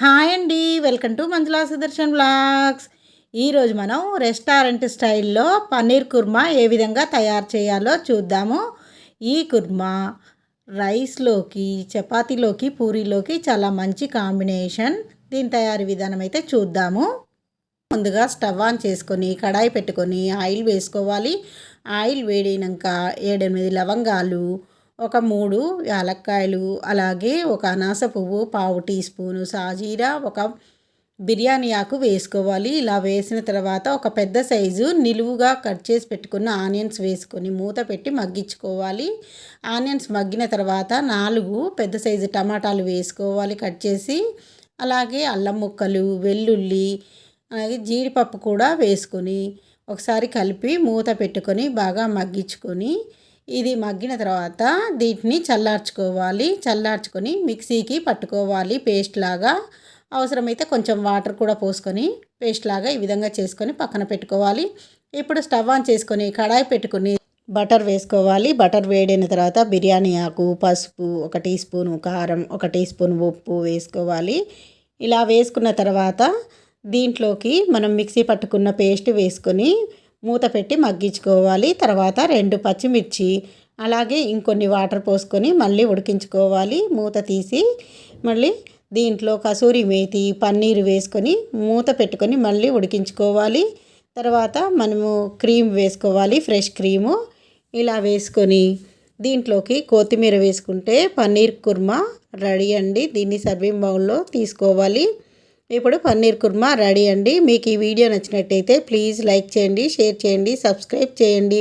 Hi అండి. Welcome to Manjula Sudarshan blogs ఈరోజు మనం రెస్టారెంట్ స్టైల్లో పన్నీర్ కుర్మా ఏ విధంగా తయారు చేయాలో చూద్దాము. ఈ కుర్మా రైస్లోకి చపాతీలోకి పూరీలోకి చాలా మంచి కాంబినేషన్. దీని తయారీ విధానం అయితే చూద్దాము. ముందుగా స్టవ్ ఆన్ చేసుకొని కడాయి పెట్టుకొని ఆయిల్ వేసుకోవాలి. ఆయిల్ వేడినాక ఏడెనిమిది లవంగాలు ఒక మూడు యాలక్కాయలు అలాగే ఒక అనాస పువ్వు పావు టీ స్పూను సాజీరా ఒక బిర్యానీ ఆకు వేసుకోవాలి. ఇలా వేసిన తర్వాత ఒక పెద్ద సైజు నిలువుగా కట్ చేసి పెట్టుకున్న ఆనియన్స్ వేసుకొని మూత పెట్టి మగ్గించుకోవాలి. ఆనియన్స్ మగ్గిన తర్వాత నాలుగు పెద్ద సైజు టమాటాలు వేసుకోవాలి కట్ చేసి. అలాగే అల్లం ముక్కలు వెల్లుల్లి అలాగే జీడిపప్పు కూడా వేసుకొని ఒకసారి కలిపి మూత పెట్టుకొని బాగా మగ్గించుకొని ఇది మగ్గిన తర్వాత వీటిని చల్లార్చుకోవాలి. చల్లార్చుకొని మిక్సీకి పట్టుకోవాలి. పేస్ట్ లాగా. అవసరమైతే కొంచెం వాటర్ కూడా పోసుకొని పేస్ట్ లాగా ఈ విధంగా చేసుకొని పక్కన పెట్టుకోవాలి. ఇప్పుడు స్టవ్ ఆన్ చేసుకొని కడాయి పెట్టుకుని బటర్ వేసుకోవాలి. బటర్ వేడిన తర్వాత బిర్యానీ ఆకు పసుపు ఒక టీ స్పూన్ కారం ఒక టీ స్పూన్ ఉప్పు వేసుకోవాలి. ఇలా వేసుకున్న తర్వాత దీంట్లోకి మనం మిక్సీ పట్టుకున్న పేస్ట్ వేసుకొని మూత పెట్టి మగ్గించుకోవాలి. తర్వాత రెండు పచ్చిమిర్చి అలాగే ఇంకొన్ని వాటర్ పోసుకొని మళ్ళీ ఉడికించుకోవాలి. మూత తీసి మళ్ళీ దీంట్లో కసూరి మేతి పన్నీరు వేసుకొని మూత పెట్టుకొని మళ్ళీ ఉడికించుకోవాలి. తర్వాత మనము క్రీమ్ వేసుకోవాలి ఫ్రెష్ క్రీము. ఇలా వేసుకొని దీంట్లోకి కొత్తిమీర వేసుకుంటే పన్నీర్ కుర్మా రెడీ అండి. దీన్ని సర్వింగ్ బౌల్లో తీసుకోవాలి. ఇప్పుడు పన్నీర్ కుర్మా రెడీ అండి. మీకు ఈ వీడియో నచ్చినట్టయితే ప్లీజ్ లైక్ చేయండి షేర్ చేయండి సబ్స్క్రైబ్ చేయండి.